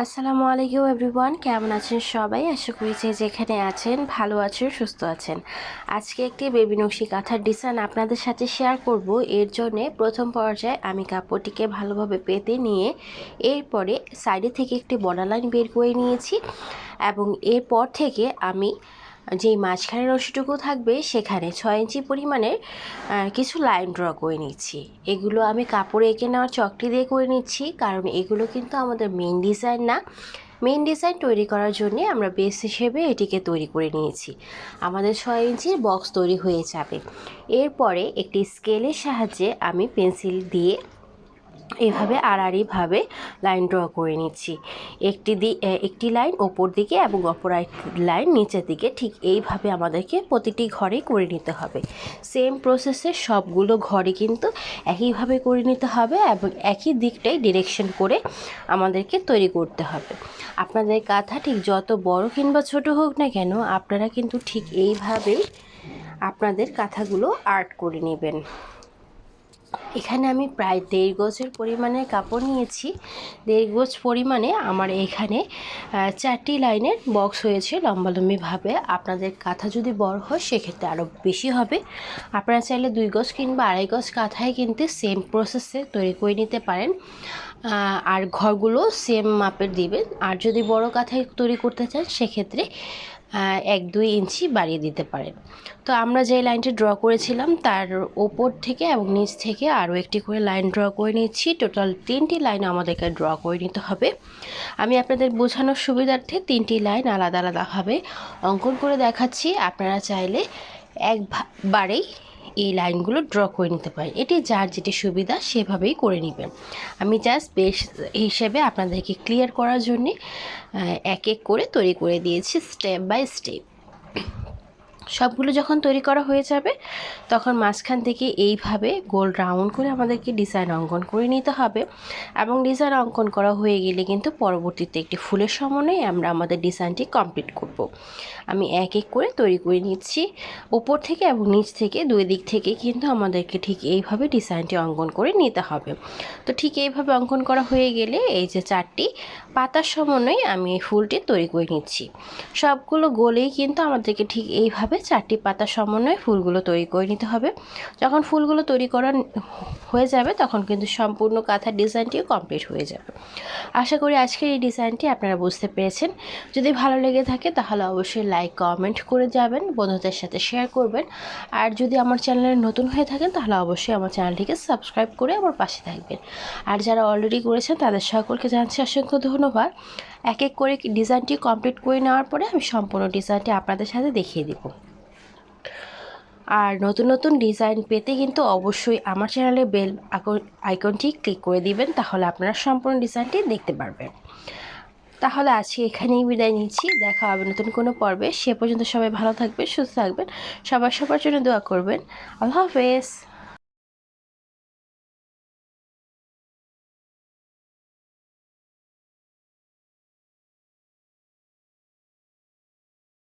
আসসালামু আলাইকুম এভরিওয়ান, কেমন আছেন সবাই? আশা করি যে যেখানে আছেন, ভালো আছেন, সুস্থ আছেন। আজকে একটি বেবি নকশি কাঁথার ডিজাইন আপনাদের সাথে শেয়ার করব। এর জন্যে প্রথম পর্যায়ে আমি কাপড়টিকে ভালোভাবে পেতে নিয়ে এরপরে সাইডে থেকে একটি বর্ডার লাইন বের করে নিয়েছি এবং এরপর থেকে আমি যেই মাঝখানের রশিটুকু থাকবে, সেখানে ছয় ইঞ্চি পরিমাণের কিছু লাইন ড্র করে নিচ্ছি। এগুলো আমি কাপড়ে এঁকে নেওয়ার চকটি দিয়ে করে নিচ্ছি, কারণ এগুলো কিন্তু আমাদের মেন ডিজাইন না। মেন ডিজাইন তৈরি করার জন্য আমরা বেস হিসেবে এটিকে তৈরি করে নিয়েছি। আমাদের ছয় ইঞ্চির বক্স তৈরি হয়ে যাবে। এরপরে একটি স্কেলের সাহায্যে আমি পেন্সিল দিয়ে এভাবে আড়াআড়িভাবে লাইন ড্র করে নিচ্ছি। একটি দি একটি লাইন ওপর দিকে এবং অপর লাইন নিচের দিকে ঠিক এইভাবে আমাদেরকে প্রতিটি ঘরে করে নিতে হবে। সেম প্রসেসে সবগুলো ঘরে কিন্তু একইভাবে করে নিতে হবে এবং একই দিকটাই ডিরেকশন করে আমাদেরকে তৈরি করতে হবে। আপনাদের কাঁথা ঠিক যত বড় কিংবা ছোট হোক না কেন, আপনারা কিন্তু ঠিক এইভাবেই আপনাদের কাঁথাগুলো আর্ট করে নেবেন। এখানে আমি প্রায় দেড় গজের পরিমাণে কাপড় নিয়েছি। দেড় গজ পরিমাণে আমার এখানে চারটি লাইনের বক্স হয়েছে লম্বালম্বিভাবে। আপনাদের কাঁথা যদি বড় হয়, সেক্ষেত্রে আরও বেশি হবে। আপনারা চাইলে দুই গজ কিংবা আড়াই গজ কাঁথায় কিন্তু সেম প্রসেসে তৈরি করে নিতে পারেন। আর ঘরগুলো সেম মাপের দিবেন। আর যদি বড় কাঁথায় তৈরি করতে চান, সেক্ষেত্রে এক দুই ইঞ্চি বাড়িয়ে দিতে পারেন তো আমরা যে লাইনটি ড্র করেছিলাম, তার ওপর থেকে এবং নিচ থেকে আরও একটি করে লাইন ড্র করে নিচ্ছি। টোটাল তিনটি লাইন আমাদেরকে ড্র করে নিতে হবে। আমি আপনাদের বোঝানোর সুবিধার্থে তিনটি লাইন আলাদা আলাদাভাবে অঙ্কন করে দেখাচ্ছি। আপনারা চাইলে একবারেই এই লাইনগুলো ড্র করে নিতে পারেন। এটি যার যেটি সুবিধা সেভাবেই করে নেবেন। আমি জাস্ট বেশ হিসেবে আপনাদেরকে ক্লিয়ার করার জন্যে এক এক করে তৈরি করে দিয়েছি স্টেপ বাই স্টেপ সবগুলো যখন তৈরি করা হয়ে যাবে, তখন মাঝখান থেকে এইভাবে গোল রাউন্ড করে আমাদেরকে ডিজাইন অঙ্কন করে নিতে হবে এবং ডিজাইন অঙ্কন করা হয়ে গেলে কিন্তু পরবর্তীতে একটি ফুলের সমন্বয়ে আমরা আমাদের ডিজাইনটি কমপ্লিট করব। আমি এক এক করে তৈরি করে নিচ্ছি ওপর থেকে এবং নিচ থেকে, দুই দিক থেকে কিন্তু আমাদেরকে ঠিক এইভাবে ডিজাইনটি অঙ্কন করে নিতে হবে তো ঠিক এইভাবে অঙ্কন করা হয়ে গেলে এই যে চারটি পাতার সমন্বয়ে আমি এই ফুলটি তৈরি করে নিচ্ছি সবগুলো গোলেই কিন্তু আমাদেরকে ঠিক এইভাবে চারটি পাতার সমন্বয়ে ফুলগুলো তৈরি করে নিতে হবে। যখন ফুলগুলো তৈরি করা হয়ে যাবে, তখন কিন্তু সম্পূর্ণ কাঁথার ডিজাইনটিও কমপ্লিট হয়ে যাবে। আশা করি আজকের এই ডিজাইনটি আপনারা বুঝতে পেরেছেন। যদি ভালো লেগে থাকে, তাহলে অবশ্যই লাইক, কমেন্ট করে যাবেন, বন্ধুদের সাথে শেয়ার করবেন। আর যদি আমার চ্যানেলে নতুন হয়ে থাকেন, তাহলে অবশ্যই আমার চ্যানেলটিকে সাবস্ক্রাইব করে আমার পাশে থাকবেন। আর যারা অলরেডি করেছেন, তাদের সকলকে জানাচ্ছি অসংখ্য ধন্যবাদ। এক এক করে ডিজাইনটি কমপ্লিট করে নেওয়ার পরে আমি সম্পূর্ণ ডিজাইনটি আপনাদের সাথে দেখিয়ে দিব। আর নতুন নতুন ডিজাইন পেতে কিন্তু অবশ্যই আমার চ্যানেলে বেল আইকনটি ক্লিক করে দিবেন, তাহলে আপনারা সম্পূর্ণ ডিজাইনটি দেখতে পারবেন। তাহলে আজকে এখানেই বিদায় নিচ্ছি, দেখা হবে নতুন কোনো পর্বে। সে পর্যন্ত সবাই ভালো থাকবেন, সুস্থ থাকবেন, সবার সবার জন্য দোয়া করবেন। আল্লাহ হাফেজ।